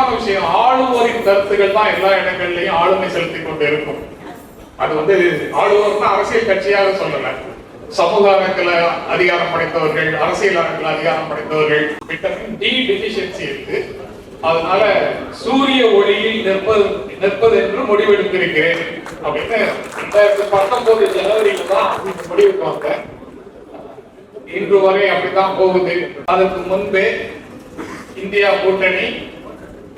முக்கியமான விஷயம் ஆளுவோரின் கருத்துக்கள் தான் எல்லா இடங்கள்லயும் ஆளுமை செலுத்திக் கொண்டு இருக்கும் அது வந்து ஆளுவோர்னா அரசியல் கட்சியாக சொல்லல. சமூக அமைப்புல அதிகாரம் படைத்தவர்கள் அரசியல் அமைப்புல அதிகாரம் படைத்தவர்கள். விட்டமின் டி டெபிஷியன்சி இருக்கு. அதனால சூரிய ஒளியில் நிற்பது நிற்பது என்று முடிவெடுத்திருக்கிறேன் அப்படின்னு ரெண்டாயிரத்தி பத்தொன்பது ஜனவரியில தான் முடிவுக்கு வந்தேன். இன்று வரை அப்படித்தான் போகுது. அதற்கு முன்பே இந்தியா கூட்டணி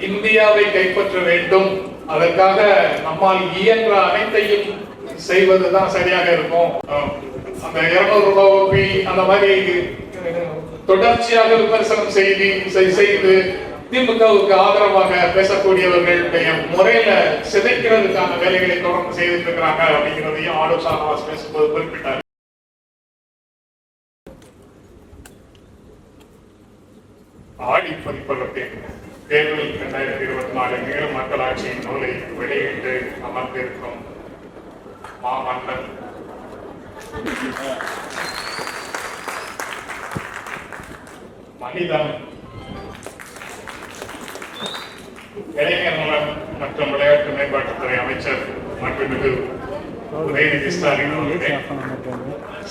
இந்தியாவை கைப்பற்ற வேண்டும். அதற்காக நம்மால் இயன்ற அனைத்தையும் செய்வதுதான் சரியாக இருக்கும். அந்த இருநூறு ரூபாய் ஒப்பி அந்த மாதிரி தொடர்ச்சியாக விமர்சனம் செய்து செய்து திமுகவுக்கு ஆதரவாக பேசக்கூடியவர்களுடைய முறையில சிதைக்கிறதுக்கான வேலைகளை தொடர்ந்து செய்துட்டு இருக்கிறாங்க அப்படிங்கிறதையும் ஆலோ சானவாஸ் பேசும்போது குறிப்பிட்டார். ஆடி பதிப்பகத்தை தேர்தல் இரண்டாயிரத்தி இருபத்தி நாலு நிகழ் மக்களாட்சியின் நூலை வெளியிட்டு அமர்ந்திருக்கும் மாமன்னன் மனிதன் இளைஞர் நலன் மற்றும் விளையாட்டு மேம்பாட்டுத்துறை அமைச்சர் மற்றும் உதயநிதி ஸ்டாலின் அவர்களே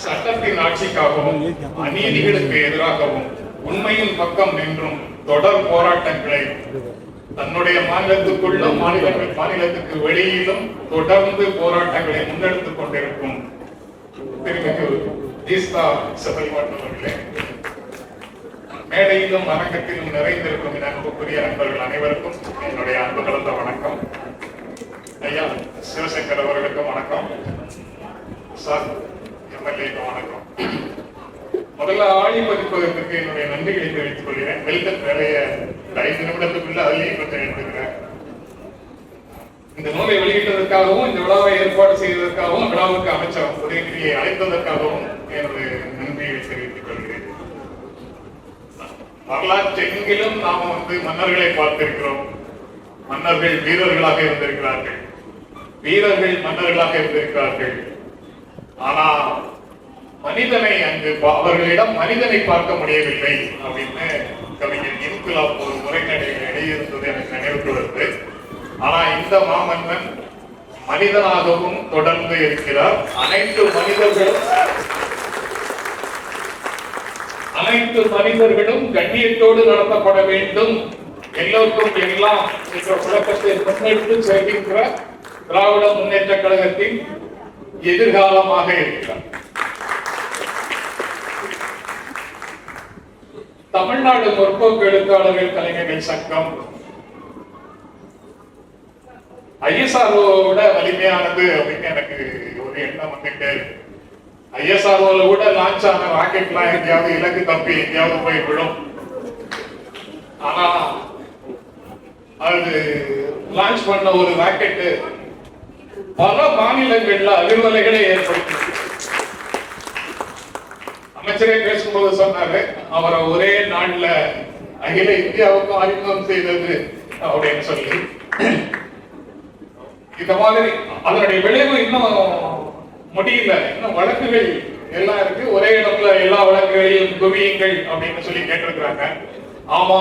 சட்டத்தின் ஆட்சிக்காகவும் அநீதிகளுக்கு எதிராகவும் உண்மையின் பக்கம் நின்றும் தொடர் போராட்டங்களை தன்னுடைய மாநிலத்துக்குள்ளும் மாநிலங்கள் மாநிலத்துக்கு வெளியிலும் தொடர்ந்து போராட்டங்களை முன்னெடுத்துக் கொண்டிருக்கும் திருமிகு தீஸ்தா அவர்களே. மேடையிலும் அரங்கத்திலும் நிறைந்திருக்கும் என் அன்புக்குரிய நண்பர்கள் அனைவருக்கும் என்னுடைய அன்பு கலந்த வணக்கம். ஐயா சிவசங்கர் அவர்களுக்கும் வணக்கம். சார் எம்எல்ஏக்கும் வணக்கம். முதல்ல ஆழி பதிப்பதற்கு என்னுடைய நன்றிகளை தெரிவித்துக் கொள்கிறேன். வெல்கம் வேலைய ஐந்து நிமிடத்துக்குள்ள அதிலேயே கொஞ்சம் எடுத்துக்கிறேன் இந்த நூலை வெளியிட்டதற்காகவும் இந்த விழாவை ஏற்பாடு செய்ததற்காகவும் விழாவுக்கு அமைச்சர் உதயநிதியை அழைத்ததற்காகவும் எனது நன்றியை தெரிவித்துக் கொள்கிறேன். வரலாற்றெங்கிலும் நாம வந்து மன்னர்களை பார்த்திருக்கிறோம். மன்னர்கள் வீரர்களாக இருந்திருக்கிறார்கள். வீரர்கள் மன்னர்களாக இருந்திருக்கிறார்கள். ஆனா மனிதனை அங்கு அவர்களிடம் மனிதனை பார்க்க முடியவில்லை அப்படின்னு கவிஞர் இன்குலாப் ஒரு உரைநடையில் எழுதியிருந்தது எனக்கு நினைவுக்கு வருது. ஆனா இந்த மாமன்னன் மனிதனாகவும் தொடர்ந்து இருக்கிறார். அனைத்து மனிதர்களும் அனைத்து மனிதர்களும் கண்ணியத்தோடு நடத்தப்பட வேண்டும். எல்லோருக்கும் எல்லாம் என்ற புழக்கத்தை முன்னெடுத்து செல்கின்ற திராவிட முன்னேற்ற கழகத்தின் எதிர்காலமாக இருக்கிறார். தமிழ்நாடு முற்போக்கு எழுத்தாளர்கள் கலைஞர்கள் சங்கம். ஐஎஸ்ஆர்ஓட வலிமையானது அப்படின்னு எனக்கு ஒரு எண்ணம் வந்துட்டே. இருக்கு ஐஎஸ்ஆர்ஓல கூட லான்ச் ஆன ராக்கெட்லாம் எங்கேயாவது இலக்கு தப்பி எங்கேயாவது போய் விடும் ஆனா அது லான்ச் பண்ண ஒரு ராக்கெட்டு பல மாநிலங்கள்ல அதிர்வலைகளை ஏற்படுத்தி அமைச்சரே பேசும்போது சொன்னாரு அவரை ஒரே நாள்ல அகில இந்தியாவுக்கும் அறிமுகம் செய்தது அப்படின்னு சொல்லி. இந்த மாதிரி அதனுடைய விளைவு இன்னும் முடியல. இன்னும் வழக்குகள் எல்லாம் இருக்கு. ஒரே இடத்துல எல்லா வழக்குகளையும் குவியுங்கள் அப்படின்னு சொல்லி கேட்டிருக்கிறாங்க. ஆமா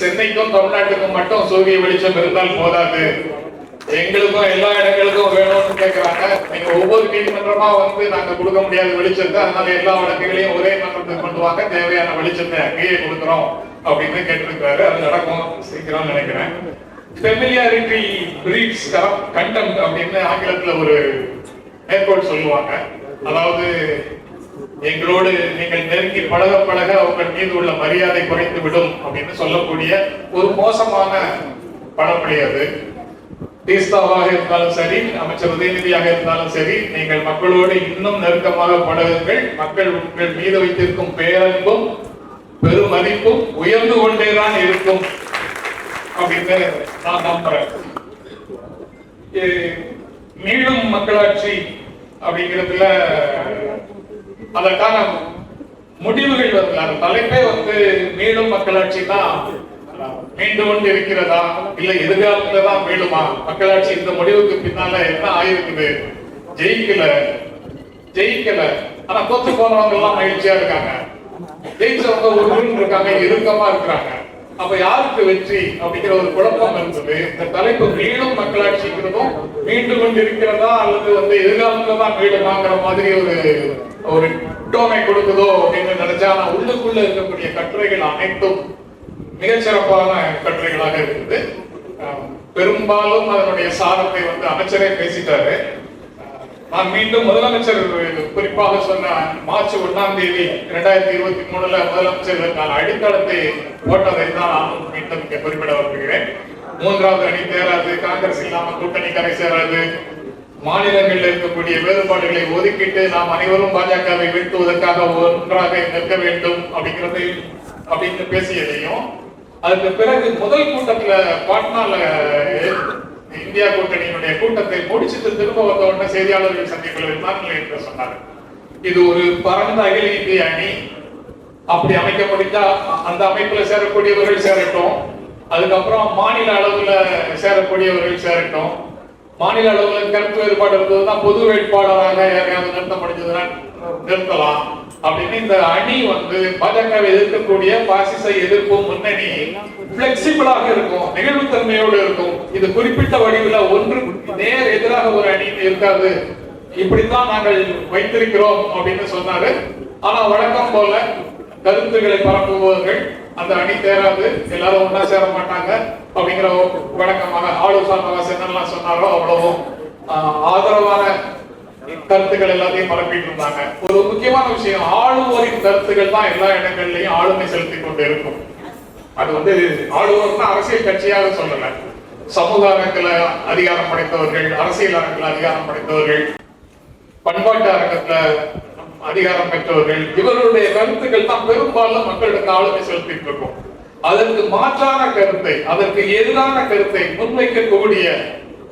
சென்னைக்கும் தமிழ்நாட்டுக்கும் மட்டும் சூரிய வெளிச்சம் இருந்தால் போதாது. எங்களுக்கும் எல்லா இடங்களுக்கும் வேணும்னு கேக்குறாங்க. நீங்க ஒவ்வொரு நீதிமன்றமா வந்து நாங்க கொடுக்க முடியாத வெளிச்சத்தை அதனால எல்லா வழக்குகளையும் ஒரே மன்றத்துக்கு கொண்டு வாங்க தேவையான வெளிச்சத்தை அங்கேயே கொடுக்குறோம் அப்படின்னு கேட்டிருக்காரு அது நடக்கும். சீக்கிரம் நினைக்கிறேன். ஃபெமிலியாரிட்டி பிரீட்ஸ் கண்டெம்ட் அப்படின்னு ஆங்கிலத்துல ஒரு மேற்கோள் சொல்லுவாங்க. அதாவது எங்களோடு நீங்கள் நெருங்கி பழக பழக உங்கள் மீது உள்ள மரியாதை குறைந்து விடும் அப்படின்னு சொல்லக்கூடிய ஒரு மோசமான படமொழி அது. தீஸ்தாவாக இருந்தாலும் சரி அமைச்சர் உதயநிதியாக இருந்தாலும் சரி நீங்கள் மக்களோடு இன்னும் நெருக்கமாக பழகுங்கள். மக்கள் உங்கள் மீது வைத்திருக்கும் பேரன்பும் பெருமதிப்பும் உயர்ந்து கொண்டேதான் இருக்கும் அப்படின்னு நான் நம்புறேன். மீண்டும் மக்களாட்சி அப்படிங்கிறதுல அதற்கான முடிவுகள் வரல அந்த தலைப்பே வந்து மீண்டும் மக்களாட்சி தான். மீண்டு கொண்டு இருக்கிறதா இல்ல எதிர்காலத்துல தான் மீளுமா? மக்களாட்சி இந்த முடிவுக்கு பின்னால என்ன ஆயிருக்குது? ஜெயிக்கல. ஜெயிக்கல. ஆனா தோத்து போனவங்க எல்லாம் மகிழ்ச்சியா இருக்காங்க. ஜெயிச்சவங்க ஒரு இருக்காங்க இறுக்கமா இருக்கிறாங்க. அப்ப யாருக்கு வெற்றி அப்படிங்கிற ஒரு குழப்பம் இருந்தது. இந்த தலைப்பு மீண்டும் மக்களாட்சிங்கிறதும் மீண்டும் கொண்டு இருக்கிறதா அல்லது வந்து எதிர்காலத்துல தான் மீடுமாங்கிற மாதிரி ஒரு ஒரு டோமை கொடுக்குதோ அப்படின்னு நினைச்சா ஆனா உள்ளுக்குள்ள இருக்கக்கூடிய கட்டுரைகள் அனைத்தும் மிகச்சிறப்பான கட்டுரைகளாக இருக்குது அஹ் பெரும்பாலும் அதனுடைய சாரத்தை வந்து அமைச்சரே பேசிட்டாரு. நான் மீண்டும் முதலமைச்சர் குறிப்பாக சொன்ன மார்ச் ஒண்ணாம் தேதி இரண்டாயிரத்தி இருபத்தி மூணுல முதலமைச்சர் அடித்தளத்தை போட்டதை தான் நான் மீண்டும் குறிப்பிட வருகிறேன் மூன்றாவது அணி தேராது காங்கிரஸ் இல்லாம கூட்டணி கரை சேராது. மாநிலங்களில் இருக்கக்கூடிய வேறுபாடுகளை ஒதுக்கிட்டு நாம் அனைவரும் பாஜகவை வீழ்த்துவதற்காக ஒன்றாக நிற்க வேண்டும் அப்படிங்கிறதையும் அப்படின்னு பேசியதையும் அதுக்கு பிறகு முதல் கூட்டத்துல பாட்னால இந்தியா கூட்டணியினுடைய கூட்டத்தை முடிச்சுட்டு திரும்ப வந்த உடனே செய்தியாளர்கள் சந்திப்பில் விமான நிலையத்தில் சொன்னாரு. இது ஒரு பரந்த அகில இந்திய அணி. அப்படி அமைக்க முடிந்தா அந்த அமைப்புல சேரக்கூடியவர்கள் சேரட்டும். அதுக்கப்புறம் மாநில அளவுல சேரக்கூடியவர்கள் சேரட்டும். மாநில அளவுல கருத்து வேறுபாடு இருந்ததுன்னா பொது வேட்பாளராக யாரையாவது நிறுத்த முடிஞ்சதுன்னா நிறுத்தலாம். அப்படின்னு இந்த அணி வந்து பாஜகவை எதிர்க்கக்கூடிய பாசிச எதிர்ப்பு முன்னணி பிளெக்சிபிளாக இருக்கும் நெகிழ்வுத்தன்மையோடு இருக்கும். இது குறிப்பிட்ட வடிவில் ஒன்று நேர் எதிராக ஒரு அணி இருக்காது. இப்படித்தான் நாங்கள் வைத்திருக்கிறோம் அப்படின்னு சொன்னாரு. ஆனா வழக்கம் போல கருத்துக்களை பரப்புபவர்கள் அந்த அணி தேராது எல்லாரும் ஒன்னா சேர மாட்டாங்க அப்படிங்கிற வழக்கமாக ஆலோசனை என்னெல்லாம் சொன்னாரோ அவ்வளவும். ஆதரவான கருத்துக்கள் எல்லாத்தையும் பரப்பிட்டு இருந்தாங்க. ஒரு முக்கியமான விஷயம் ஆளுவோரின் கருத்துக்கள் தான் எல்லா இடங்கள்லயும் ஆளுமை செலுத்தி கொண்டு இருக்கும். அது வந்து ஆளுவோர்னா அரசியல் கட்சியாக சொல்லல. சமூக அரங்கில அதிகாரம் படைத்தவர்கள் அரசியல் அரங்கில் அதிகாரம் படைத்தவர்கள் பண்பாட்டு அரங்கத்துல அதிகாரம் பெற்றவர்கள் இவர்களுடைய கருத்துக்கள் தான் பெரும்பாலும் மக்களுக்கு ஆளுமை செலுத்திட்டு இருக்கும். அதற்கு மாற்றான கருத்தை அதற்கு எதிரான கருத்தை முன்வைக்கக்கூடிய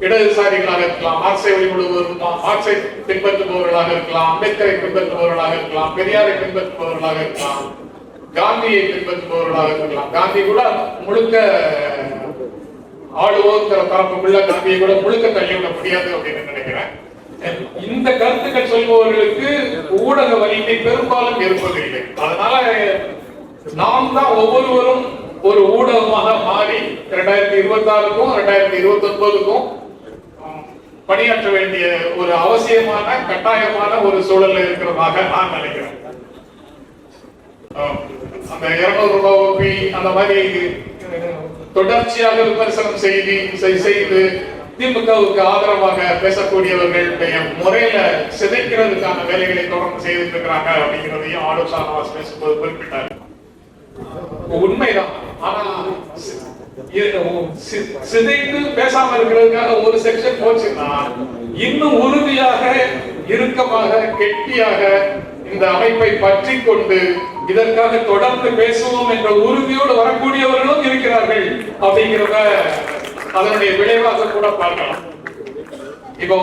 இடதுசாரிகளாக இருக்கலாம் மார்க்சை வழிபடுபவர் மார்க்சை பின்பற்றுபவர்களாக இருக்கலாம் அம்பேத்கரை பின்பற்றுபவர்களாக இருக்கலாம் பெரியாரை பின்பற்றுபவர்களாக இருக்கலாம் காந்தியை பின்பற்றுபவர்களாக இருக்கலாம். காந்தி கூட முழுக்க ஆளுவோங்கிற தரப்புக்குள்ள காந்தியை கூட முழுக்க தள்ளிவிட முடியாது அப்படின்னு நினைக்கிறேன். இந்த கருத்துக்கள் சொல்பவர்களுக்கு ஊடக வலிமை பெரும்பாலும் இருப்பதில்லை. அதனால நாம் தான் ஒவ்வொருவரும் ஒரு ஊடகமாக மாறி இரண்டாயிரத்தி இருபத்தி ஆறுக்கும் இரண்டாயிரத்தி இருபத்தி ஒன்பதுக்கும் பணியாற்ற வேண்டிய ஒரு அவசியமான கட்டாயமான ஒரு சூழல்ல இருக்கிறதாக நான் நினைக்கிறேன். ஆஹ் அந்த இருநூறு ரூபாய் ஒப்பி அந்த மாதிரி தொடர்ச்சியாக விமர்சனம் செய்து செய்து திமுகவுக்கு ஆதரவாக பேசக்கூடியவர்களுடைய முறையில சிதைக்கிறதுக்கான வேலைகளை தொடர்ந்து செய்துட்டு இருக்கிறாங்க அப்படிங்கிறதையும் ஆலோசனை பேசும்போது குறிப்பிட்டார். உண்மைதான். ஆனா சிதைந்து சி- சிதைத்து பேசாம இருக்கிறதுக்காக ஒரு செக்ஷன் போச்சுன்னா இன்னும் உறுதியாக இறுக்கமாக கெட்டியாக இந்த அமைப்பை பற்றி கொண்டு இதற்காக தொடர்ந்து பேசுவோம் என்ற உறுதியோடு வரக்கூடியவர்களும் இருக்கிறார்கள் அப்படிங்கிறத அதனுடைய விளைவாக கூட பார்க்கலாம். இப்போ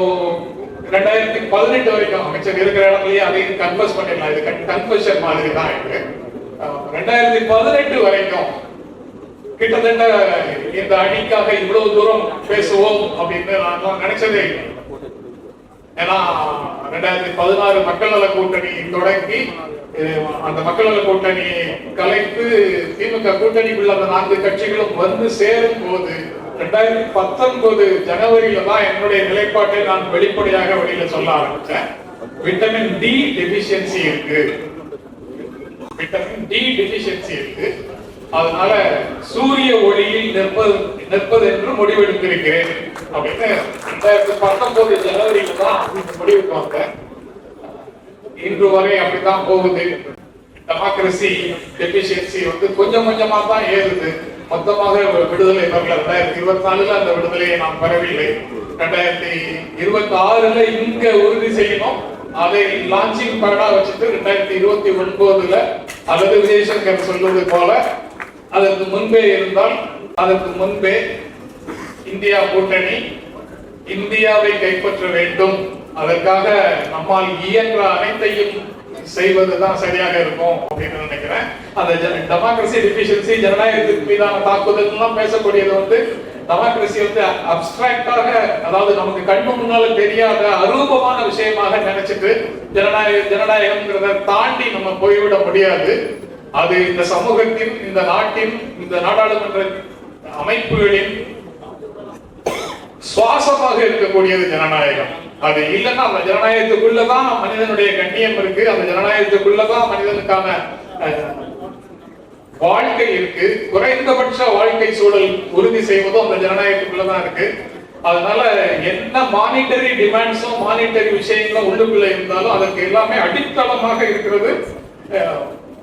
ரெண்டாயிரத்தி பதினெட்டு வரைக்கும் அமைச்சர் இருக்கிற இடத்துலயே அதையும் கன்ஃபர்ஸ் பண்ணிடலாம். இது கன்ஃபர்ஷன் மாதிரி தான் இருக்கு ரெண்டாயிரத்தி பதினெட்டு வரைக்கும் கிட்டத்தட்ட இந்த அணிக்காக இவ்வளவு தூரம் பேசுவோம் அப்படின்னு நான் நினைச்சதே இல்லை. ஏன்னா ரெண்டாயிரத்தி பதினாறு மக்கள் நல கூட்டணி தொடங்கி அந்த மக்கள் நல கூட்டணி கலைத்து திமுக கூட்டணிக்குள்ள அந்த நான்கு கட்சிகளும் வந்து சேரும் போது ரெண்டாயிரத்தி பத்தொன்பது ஜனவரியில தான் என்னுடைய நிலைப்பாட்டை நான் வெளிப்படையாக வெளியில சொல்ல ஆரம்பிச்சேன். விட்டமின் டி டெபிஷியன்சி இருக்கு. விட்டமின் டி டெபிஷியன்சி இருக்கு. அதனால சூரிய ஒளியில் நிற்பது நிற்பது என்று முடிவெடுத்திருக்கிறேன். அப்படின்னு ரெண்டாயிரத்தி பத்தொன்பது ஜனவரியில தான் முடிவுக்கு வந்தேன் இன்று வரை அப்படித்தான் போகுது. டெமோக்ரஸி டெபிஷியன்சி வந்து கொஞ்சம் கொஞ்சமா தான் ஏறுது. மொத்தமாக விடுதலை பெறல ரெண்டாயிரத்தி இருபத்தி நாலுல அந்த விடுதலையை நாம் பெறவில்லை. ரெண்டாயிரத்தி இருபத்தி ஆறுல இங்க உறுதி செய்யணும். அதை லான்ச்சிங் பேடா வச்சுட்டு ரெண்டாயிரத்தி இருபத்தி ஒன்பதுல அல்லது விஜயசங்கர் சொல்வது போல அதற்கு முன்பே இருந்தால் அதற்கு முன்பே இந்தியா கூட்டணி இந்தியாவை கைப்பற்ற வேண்டும். அதற்காக நம்மால் இயன்ற அனைத்தையும் செய்வதுதான் சரியாக இருக்கும் அப்படின்னு நினைக்கிறேன். அந்த டெமோக்ரஸி டிஃபிஷியன்சி ஜனநாயகத்தின் மீதான தாக்குதல் எல்லாம் பேசக்கூடியது வந்து டெமோக்ரஸி வந்து அப்டிராக்டாக அதாவது நமக்கு கண்ணு முன்னால தெரியாத அரூபமான விஷயமாக நினைச்சிட்டு ஜனநாயக ஜனநாயகம்ங்கிறத தாண்டி நம்ம போய்விட முடியாது. அது இந்த சமூகத்தின் இந்த நாட்டின் இந்த நாடாளுமன்ற அமைப்புகளின் சுவாசமாக இருக்கக்கூடியது ஜனநாயகம். அது இல்லைன்னா அந்த ஜனநாயகத்துக்குள்ளதான் மனிதனுடைய கண்ணியம் இருக்கு. அந்த ஜனநாயகத்துக்குள்ளதான் மனிதனுக்கான வாழ்க்கை இருக்கு. குறைந்தபட்ச வாழ்க்கை சூழல் உறுதி செய்வதும் அந்த ஜனநாயகத்துக்குள்ளதான் இருக்கு. அதனால என்ன மானிட்டரி டிமாண்ட்ஸும் மானிட்டரி விஷயங்களும் உள்ளுக்குள்ள இருந்தாலும் அதற்கு எல்லாமே அடித்தளமாக இருக்கிறது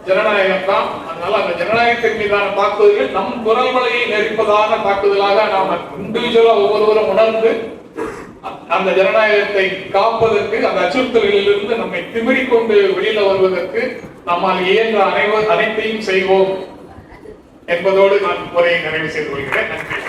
ஜனநாயகம் தான் அதனால அந்த ஜனநாயகத்தின் மீதான தாக்குதல்கள் நம் குரல் மலையை நெரிப்பதான தாக்குதலாக நாம இண்டிவிஜுவலா ஒவ்வொருவரும் உணர்ந்து அந்த ஜனநாயகத்தை காப்பதற்கு அந்த அச்சுறுத்தல்களிலிருந்து நம்மை திமிரிக் கொண்டு வெளியில வருவதற்கு நம்மால் இயன்ற அனைவர் அனைத்தையும் செய்வோம் என்பதோடு நான் உரையை நிறைவு செய்து கொள்கிறேன். நன்றி.